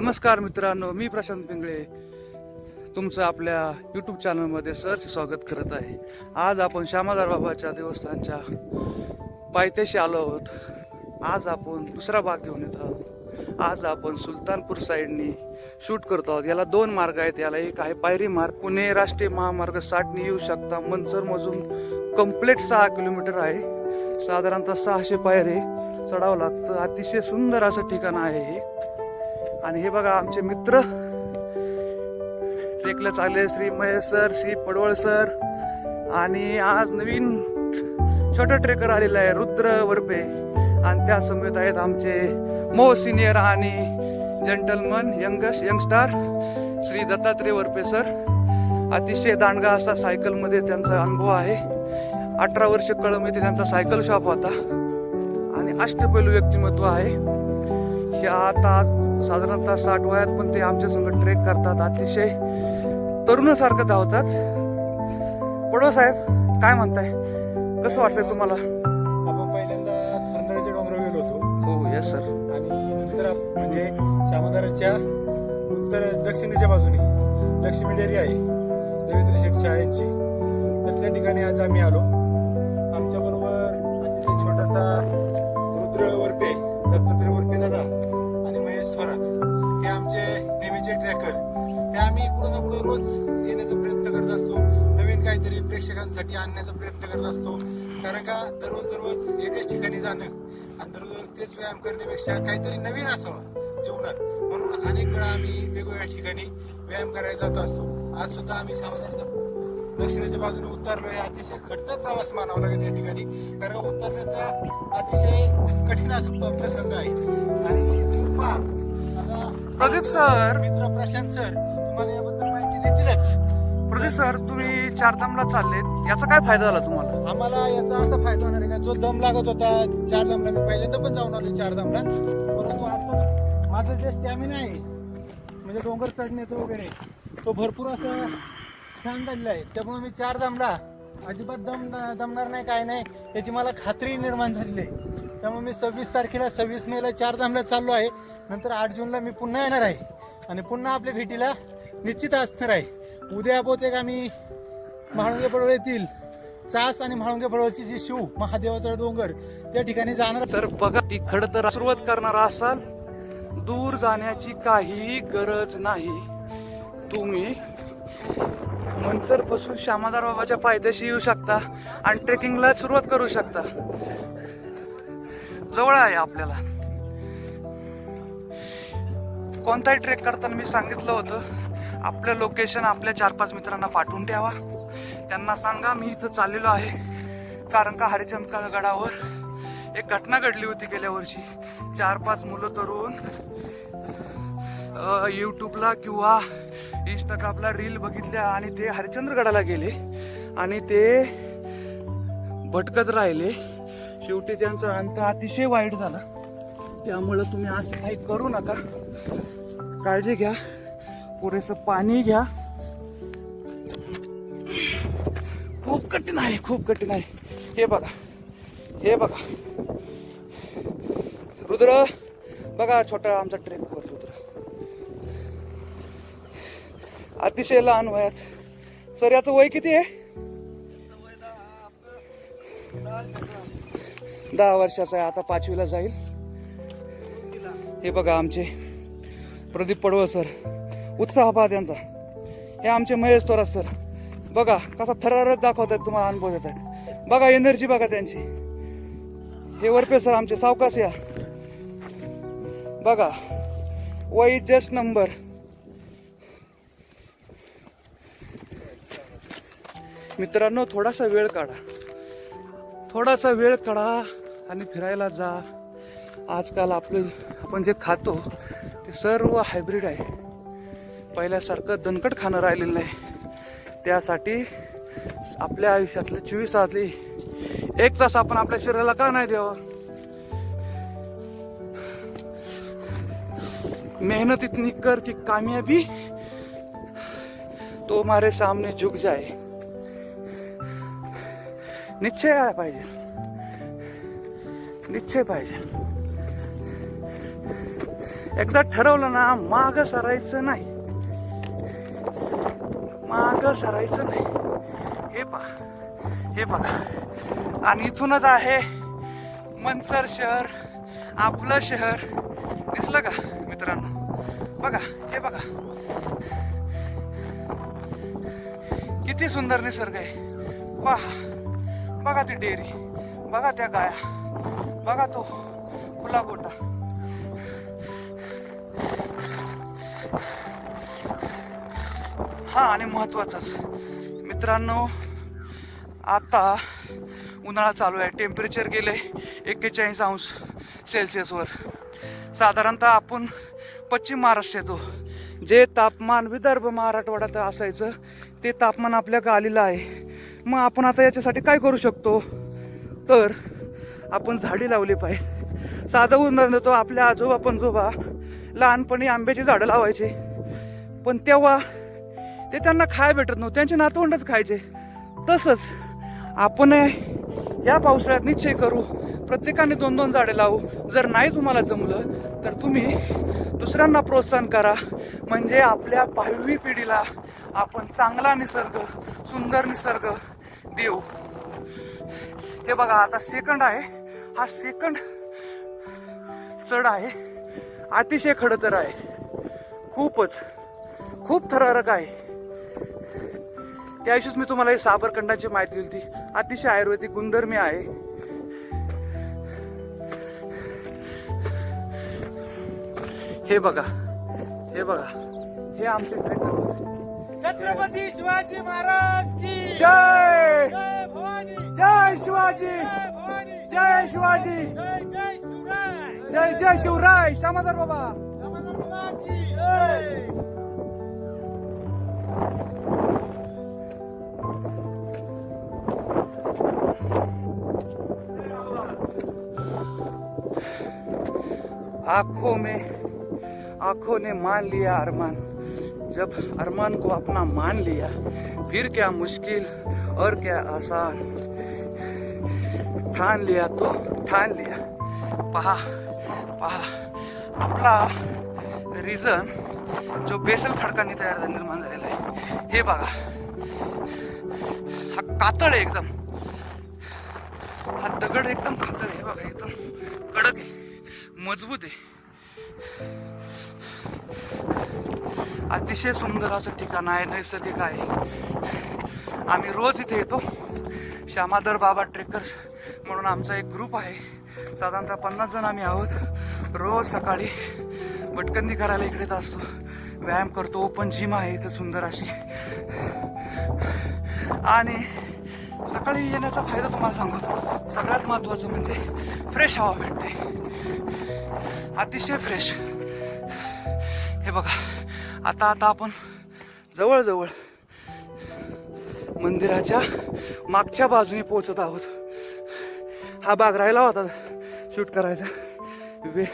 नमस्कार मित्रांनो मी प्रशांत पिंगळे. तुमचं आपल्या यूट्यूब चॅनलमध्ये सरचे स्वागत करत आहे. आज आपण श्यामादार बाबाच्या देवस्थानच्या पायथ्याशी आलो आहोत. आज आपण दुसरा भाग घेऊन येत आहोत. आज आपण सुलतानपूर साईडनी शूट करतो आहोत. याला दोन मार्ग आहेत. याला एक आहे पायरी मार्ग. पुणे राष्ट्रीय महामार्ग साठने येऊ शकता. मनसर मधून कंप्लीट सहा किलोमीटर आहे. साधारणतः सहाशे पायरे चढावं लागतं. अतिशय सुंदर असं ठिकाण आहे हे. आणि हे बघा आमचे मित्र. ट्रेकला चालले श्री महेश सर श्री पडवळ सर. आणि आज नवीन छोटा ट्रेकर आलेला आहे रुद्र वरपे. आणि त्या समेत आहेत आमचे मो सिनियर आणि gentleman youngest youngster Shri Dattatray Varpe sir. अतिशय दांडगा असा सायकलमध्ये त्यांचा अनुभव आहे. अठरा वर्ष कळम येथे त्यांचा सायकल शॉप होता. आणि अष्टपैलू व्यक्तिमत्व आहे. हे आता साधारणतः साठ वयात पण ते आमच्या संग ट्रेक करतात. अतिशय तरुणासारखं धावतात. पडो साहेब काय म्हणताय? कसं वाटतंय तुम्हाला? आपण पहिल्यांदा थरंदळ्याच्या डोंगरावर गेलो होतो. हो यस सर आणि नंतर म्हणजे श्यामदाराच्या उत्तर दक्षिणेच्या बाजूने लक्ष्मी डेअरी आहे देवेंद्र शेठ शाह यांची तर त्या ठिकाणी आज आम्ही आलो. आमच्या बरोबर अतिशय छोटासा रुद्र वरपे प्रेक्षकांसाठी आणण्याचा प्रयत्न करत असतो. कारण का दररोज दररोज एकच ठिकाणी जाणं आणि दररोज तेच व्यायाम करण्यापेक्षा काहीतरी नवीन असावं जीवनात. म्हणून अनेक वेळा आम्ही वेगवेगळ्या ठिकाणी व्यायाम करायला जात असतो. आज सुद्धा आम्ही श्यामदारच्या दक्षिणेच्या बाजूने उतरलोय. अतिशय खडतर प्रवास मानावा लागेल या ठिकाणी. कारण उतरण्याचा अतिशय कठीण असा प्रसंग आहे. आणि प्रदीप सर. मित्र प्रशांत सर तुम्हाला याबद्दल माहिती देतीलच. प्रदीप सर तुम्ही चारधामला चाललेत. याचा काय फायदा झाला तुम्हाला? आम्हाला याचा असा फायदा होणार आहे का? जो दम लागत होता चार दमला मी पहिल्यांदा पण जाऊन आलो चार दमला. परंतु आता माझं जे स्टॅमिना आहे म्हणजे डोंगर चढण्याचं वगैरे तो भरपूर असं छान झालेला आहे. त्यामुळे मी चार दमला. अजिबात दम दमणार नाही काय नाही याची मला खात्री निर्माण झालेली आहे. त्यामुळे मी सव्वीस तारखेला सव्वीस मेला चार धामला चाललो आहे. नंतर आठ जूनला मी पुन्हा येणार आहे. आणि पुन्हा आपल्या भेटीला निश्चित असणार आहे. उद्या बहुतेक आम्ही म्हाळुंगे पडवळ येथील चास आणि म्हाळुंगे पडवळची जी शिव महादेवाचा डोंगर त्या ठिकाणी जाणार तर बघा ती खड तर सुरुवात करणार असाल. दूर जाण्याची काही गरज नाही. तुम्ही मनसरपासून श्यामादार बाबाच्या पायथ्याशी येऊ शकता आणि ट्रेकिंगला सुरुवात करू शकता. जवळ आहे आपल्याला. कोणताही ट्रेक करताना मी सांगितलं होतं आपलं लोकेशन आपल्या चार पाच मित्रांना पाठवून ठेवा त्यांना सांगा मी इथं चाललेलो आहे. कारण का हरिचंद गडावर एक घटना घडली होती गेल्या वर्षी. चार पाच मुलं तरुण अ, यूट्यूबला किंवा इंस्टाग्रामला रील बघितल्या आणि ते हरिचंद्रगडाला गेले. आणि ते भटकत राहिले. शेवटी त्यांचा अंत अतिशय वाईट झाला. त्यामुळं तुम्ही असं काही करू नका. काळजी घ्या. पुरेसं पाणी घ्या. खूप कठीण आहे खूप कठीण आहे. हे बघा हे बघा. रुद्र बघा छोटा आमचा ट्रेक वर रुद्र. अतिशय लहान वयात. सर याचं वय किती आहे? दहा वर्षाचा आहे आता पाचवीला जाईल. हे बघा आमचे. प्रदीप पडवळ सर. उत्साह पहा त्यांचा. हे आमचे महेश तोरास सर बघा कसा थरारच दाखवत आहेत तुम्हाला अनुभव देत आहेत बघा एनर्जी बघा त्यांची. हे वरपे सर आमचे सावकाश या. बघा. वय जस्ट नंबर मित्रांनो थोडासा वेळ काढा. थोडासा वेळ काढा आणि फिरायला जा. आजकाल आपलं आपण जे खातो ते सर्व हायब्रिड आहे. पहिल्यासारखं दणकट खाणं राहिलेलं नाही. त्यासाठी आपल्या आयुष्यातले चोवीस तासातली एक तास आपण आपल्या शरीराला का नाही द्यावं? मेहनत इतनी कर की कामयाबी तो हमारे सामने झुक जाए. निश्चय आहे पाहिजे. निश्चय पाहिजे. एकदा ठरवलं ना माग सरायचं नाही. माग सरायचं नाही. हे पहा. हे बघा. आणि इथूनच आहे मनसर शहर आपलं शहर. दिसलं का मित्रांनो? बघा हे बघा. किती सुंदर निसर्ग आहे. पहा. बघा ती डेअरी. बघा त्या गाया. बघा तो खुला गोटा हा आणि महत्वाचंच. मित्रांनो आता उन्हाळा चालू आहे. टेम्परेचर गेले एक्केचाळीस अंश सेल्सिअसवर साधारणतः आपण पश्चिम महाराष्ट्र येतो. जे तापमान विदर्भ महाराष्ट्रवाड्यात असायचं ते तापमान आपल्याकडे आलेलं आहे. मग आपण आता याच्यासाठी काय करू शकतो? तर आपण झाडी लावली पाहिजे. साधं उदाहरण देतो आपल्या आजोबा पणजोबा लहानपणी आंब्याची झाडं लावायचे. पण तेव्हा ते त्यांना खाय भेटत नव्हतं. त्यांचे नातवंडच खायचे. तसंच आपण या पावसाळ्यात निश्चय करू. प्रत्येकाने दोन दोन झाडे लावू. जर नाही तुम्हाला जमलं तर तुम्ही दुसऱ्यांना प्रोत्साहन करा. म्हणजे आपल्या भावी पिढीला आपण चांगला निसर्ग सुंदर निसर्ग देऊ. हे बघा आता सेकंड आहे. हा सेकंड चढ आहे. अतिशय खडतर आहे. खूपच. खूप थरारक आहे. त्या दिवशीच मी तुम्हाला हे साबरकंडाची माहिती दिली होती. अतिशय आयुर्वेदिक गुणधर्मी आहे. हे बघा. हे बघा. हे आमचे छत्रपती शिवाजी महाराज की जय! जय भवानी! जय शिवाजी! जय भवानी! जय शिवाजी! जय जय शिवराय! जय जय शिवराय! श्यामाधर बाबा! आंखों में आंखों ने मान लिया अरमान। जब अरमान को अपना मान लिया फिर क्या मुश्किल और क्या आसान। ठान लिया तो ठान लिया। पहा पहा आपला रिझन जो बेसल खडकांनी तयार झाला- निर्माण झालेला आहे हे बघा हा कातळ आहे एकदम। हा दगड एकदम कातळ आहे हे बघा एकदम कडक आहे। मजबूत आहे. अतिशय सुंदर असं ठिकाण आहे नैसर्गिक आहे. आम्ही रोज इथे येतो. श्यामादर बाबा ट्रेकर्स म्हणून आमचा एक ग्रुप आहे. साधारणतः पन्नास जण आम्ही आहोत. रोज सकाळी भटकंदी करायला इकडे असतो. व्यायाम करतो. ओपन जिम आहे इथं सुंदर अशी. आणि सकाळी येण्याचा फायदा तुम्हाला सांगतो. सगळ्यात महत्त्वाचं म्हणजे फ्रेश हवा भेटते. अतिशय फ्रेश हे बघा आता आता आपण जवळजवळ मंदिराच्या मागच्या बाजूने पोहोचत आहोत. हा भाग राहिला होता शूट करायचा. वे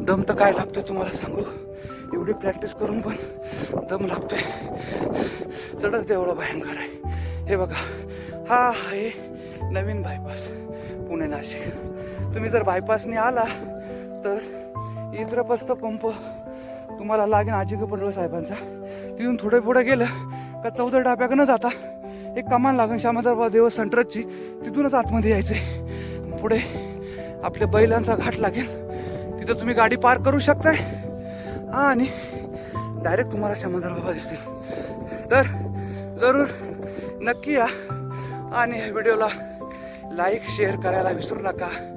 दम तर काय लागतोय तुम्हाला सांगू? एवढी प्रॅक्टिस करून पण दम लागतोय. चढत तेवढं भयंकर आहे. हे बघा हा आहे नवीन बायपास पुणे नाशिक. तुम्ही जर बायपासने आला तर इंद्रप्रस्थ पंप तुम्हाला लागेल आजी पडवळ साहेबांचा. तिथून थोडे पुढे गेलं का चौदा डाब्याकडनं जाता एक कमान लागेल श्यामाधर देव सेंटरची तिथूनच आतमध्ये यायचंय. पुढे आपल्या बैलांचा घाट लागेल. तिथं तुम्ही गाडी पार्क करू शकताय. आणि डायरेक्ट तुम्हाला श्यामदार बाबा दिसतील. तर जरूर नक्की या. आणि ह्या व्हिडिओला लाईक शेअर करायला विसरू नका.